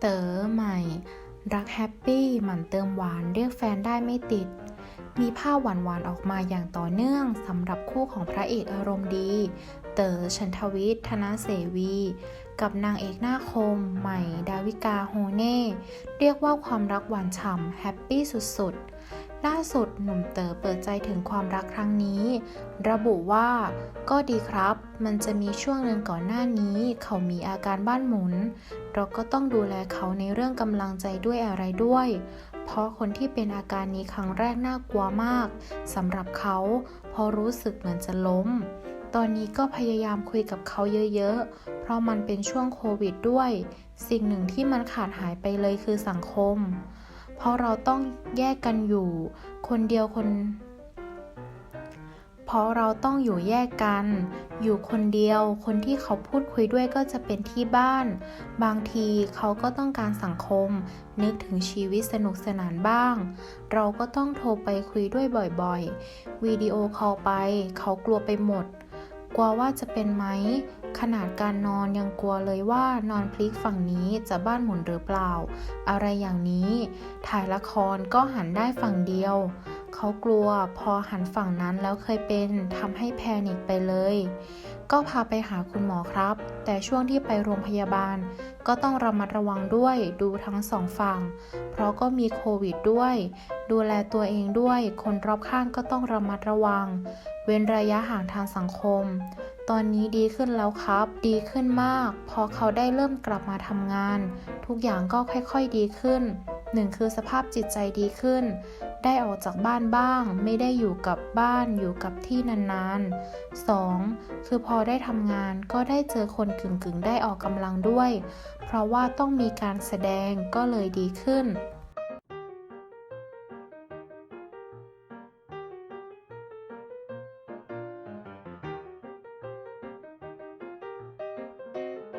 เต๋อใหม่ รักแฮปปี้หมั่นเติมหวานเรียกแฟนได้ไม่ติด มีภาพหวานๆออกมาอย่างต่อเนื่องสำหรับคู่ของพระเอกอารมณ์ดี เต๋อชันทวิทย์ธนเสวี กับนางเอกหน้าคม ใหม่ ดาวิกาโฮเน่ เรียกว่าความรักหวานฉ่ำแฮปปี้สุดๆ ล่าสุดหนุ่มเต๋อเปิดใจถึงความรักครั้งนี้ ระบุว่าก็ดีครับ มันจะมีช่วงหนึ่งก่อนหน้านี้ เขามีอาการบ้านหมุน เราก็ต้องดูแลเขาในเรื่องกำลังใจด้วยอะไรด้วย เพราะคนที่เป็นอาการนี้ครั้งแรกน่ากลัวมากสำหรับเขาพราะรู้สึกเหมือนจะล้ม ตอนนี้ก็พยายามคุยกับเขาเยอะๆ เพราะมันเป็นช่วงโควิดด้วย สิ่งหนึ่งที่มันขาดหายไปเลยคือสังคม เพราะเราต้องแยกกันอยู่ คนเดียวคน เพราะเราต้องอยู่แยกกัน อยู่คนเดียว คนที่เขาพูดคุยด้วยก็จะเป็นที่บ้าน บางทีเขาก็ต้องการสังคม นึกถึงชีวิตสนุกสนานบ้าง เราก็ต้องโทรไปคุยด้วยบ่อยๆ วิดีโอคอลไป เขากลัวไปหมด กลัวว่าจะเป็นไหม ขนาดการนอนยังกลัวเลยว่านอนพลิกฝั่งนี้จะบ้านหมุนหรือเปล่า อะไรอย่างนี้ ถ่ายละครก็หันได้ฝั่งเดียว เขากลัวพอหันฝั่งนั้นแล้วเคยเป็นทำให้แพนิคไปเลย ก็พาไปหาคุณหมอครับ แต่ช่วงที่ไปโรงพยาบาล ก็ต้องระมัดระวังด้วยดูทั้งสองฝั่ง เพราะก็มีโควิดด้วย ดูแลตัวเองด้วย คนรอบข้างก็ต้องระมัดระวัง เว้นระยะห่างทางสังคม ตอนนี้ดีขึ้นแล้วครับ ดีขึ้นมาก พอเขาได้เริ่มกลับมาทำงาน ทุกอย่างก็ค่อยๆดีขึ้นหนึ่งคือสภาพจิตใจดีขึ้น ได้ออกจากบ้านบ้าง ไม่ได้อยู่กับบ้านอยู่กับที่นานๆ 2. คือพอได้ทำงานก็ได้เจอคนกึ่งๆ ได้ออกกำลังด้วย เพราะว่าต้องมีการแสดงก็เลยดีขึ้น